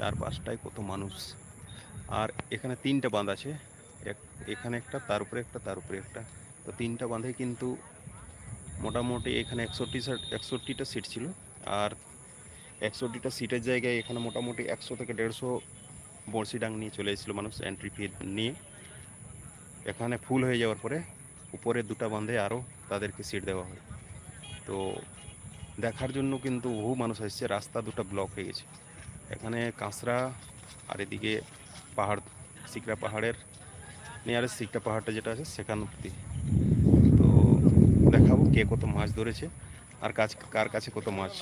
চার পাঁচটায় কত মানুষ। আর এখানে তিনটা বাঁধ আছে। এক- এখানে একটা, তার উপরে একটা, তার উপরে একটা। তো তিনটা বাঁধে কিন্তু মোটামুটি এখানে একষট্টি একষট্টিটা সিট ছিল। আর একষট্টিটা সিটের জায়গায় এখানে মোটামুটি একশো থেকে দেড়শো বড়শি ডাং নিয়ে চলে এসেছিল মানুষ এন্ট্রি ফি নিয়ে। এখানে ফুল হয়ে যাওয়ার পরে উপরে দুটো বাঁধে আরও তাদেরকে সিট দেওয়া হয়। তো দেখার জন্য কিন্তু বহু মানুষ এসছে। রাস্তা দুটো ব্লক হয়ে গেছে। এখানে কাঁচরা আর এদিকে পাহাড়, সিকরা পাহাড়ের নিয়ারেস্ট সিকরা পাহাড়টা যেটা আছে সেখান অব্দি তো দেখাবো কে কত মাছ ধরেছে, আর কাজ, কার কাছে কত মাছ।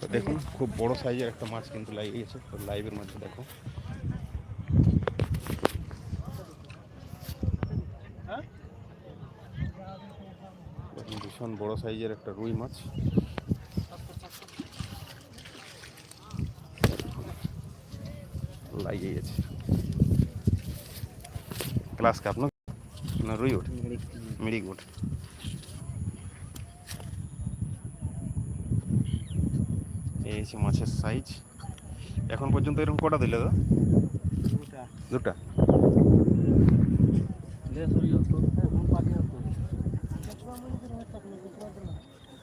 তো দেখুন, খুব বড় সাইজের একটা মাছ কিন্তু লাগিয়ে গেছে তো লাইভের মধ্যে দেখো। ভীষণ বড় সাইজের একটা রুই মাছ। লাগিয়ে গেছে। ক্লাস কাপ না না রুই ওঠে মিরিক ওঠে এই হচ্ছে মাছের সাইজ এখন পর্যন্ত এরকম কটা দিলে দাদা? দুটা।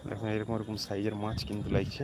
দেখুন এরকম এরকম সাইজের মাছ কিন্তু লাগছে।